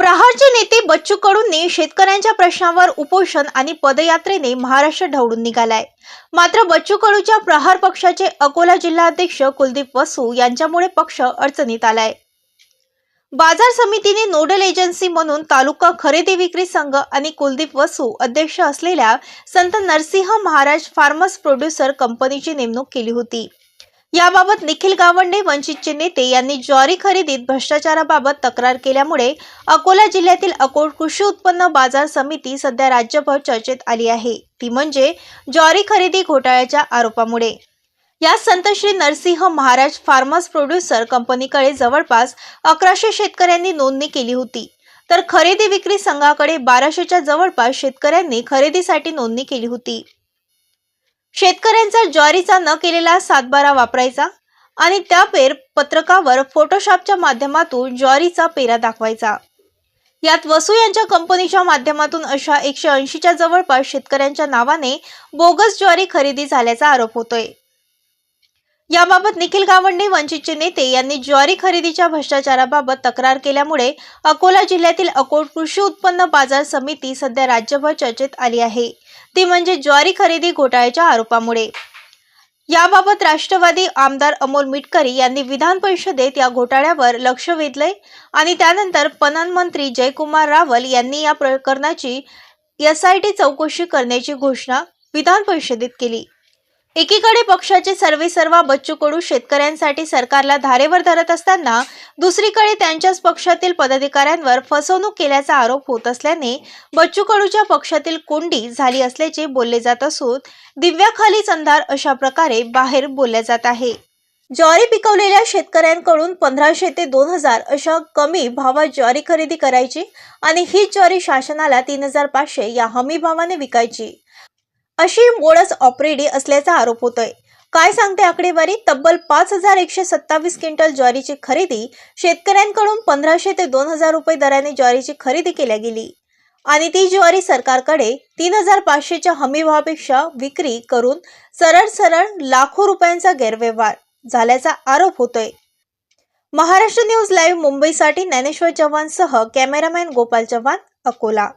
प्रहारचे बच्चू कडूंनी शेतकऱ्यांच्या प्रश्नावर उपोषण आणि पदयात्रेने महाराष्ट्र ढवळून निघालाय. मात्र बच्चू कडूच्या प्रहार पक्षाचे अकोला जिल्हाध्यक्ष कुलदीप वसू यांच्यामुळे पक्ष अडचणीत आलाय. बाजार समितीने नोडल एजन्सी म्हणून तालुका खरेदी विक्री संघ आणि कुलदीप वसू अध्यक्ष असलेल्या संत नरसिंह महाराज फार्मर्स प्रोड्युसर कंपनीची नेमणूक केली होती. याबाबत निखिल गावंडे वंचितचे नेते यांनी ज्वारी खरेदीत भ्रष्टाचाराबाबत तक्रार केल्यामुळे अकोला जिल्ह्यातील अकोट कृषी उत्पन्न बाजार समिती सध्या राज्यभर चर्चेत आली आहे. ती म्हणजे ज्वारी खरेदी घोटाळ्याच्या आरोपामुळे. या संत श्री नरसिंह महाराज फार्मर्स प्रोड्युसर कंपनीकडे जवळपास अकराशे शेतकऱ्यांनी नोंदणी केली होती. तर खरेदी विक्री संघाकडे बाराशेच्या जवळपास शेतकऱ्यांनी खरेदीसाठी नोंदणी केली होती. शेतकऱ्यांचा ज्वारीचा न केलेला सातबारा वापरायचा आणि त्या पेर पत्रकावर फोटोशॉपच्या माध्यमातून ज्वारीचा पेरा दाखवायचा. यात वसू यांच्या कंपनीच्या माध्यमातून अशा एकशे ऐंशीच्या जवळपास शेतकऱ्यांच्या नावाने बोगस ज्वारी खरेदी झाल्याचा आरोप होतोय. याबाबत निखिल गावंडे वंचितचे नेते यांनी ज्वारी खरेदीच्या भ्रष्टाचाराबाबत तक्रार केल्यामुळे अकोला जिल्ह्यातील अकोट कृषी उत्पन्न बाजार समिती सध्या राज्यभर चर्चेत आली आहे. ती म्हणजे ज्वारी खरेदी घोटाळ्याच्या आरोपामुळे. याबाबत राष्ट्रवादी आमदार अमोल मिटकरी यांनी विधान परिषदेत या घोटाळ्यावर लक्ष वेधलंय आणि त्यानंतर पणन मंत्री जयकुमार रावल यांनी या प्रकरणाची एसआयटी चौकशी करण्याची घोषणा विधान परिषदेत केली. एकीकडे पक्षाचे सर्वेसर्वा बच्चू कडू शेतकऱ्यांसाठी सरकारला धारेवर धरत असताना दुसरीकडे त्यांच्याच पक्षातील पदाधिकाऱ्यांवर फसवणूक केल्याचा आरोप होत असल्याने बच्चू कडूच्या पक्षातील कोंडी झाली असल्याचे बोलले जात असून दिव्याखालीच अंधार अशा प्रकारे बाहेर बोलल्या जात आहे. ज्वारी पिकवलेल्या शेतकऱ्यांकडून पंधराशे ते दोन हजार अशा कमी भावात ज्वारी खरेदी करायची आणि ही ज्वारी शासनाला तीन हजार पाचशे या हमी भावाने विकायची. अशी मोडस ऑपरेडी असल्याचा आरोप होतोय. काय सांगते आकडेवारी? तब्बल पाच हजार एकशे सत्तावीस क्विंटल ज्वारीची खरेदी शेतकऱ्यांकडून पंधराशे ते दोन हजार रुपये दराने ज्वारीची खरेदी केल्या गेली. आणि ती ज्वारी सरकारकडे तीन हजार पाचशेच्या हमीभावापेक्षा विक्री करून सरळ सरळ लाखो रुपयांचा गैरव्यवहार झाल्याचा आरोप होतोय. महाराष्ट्र न्यूज लाईव्ह मुंबईसाठी ज्ञानेश्वर चव्हाणसह कॅमेरामॅन गोपाल चव्हाण अकोला.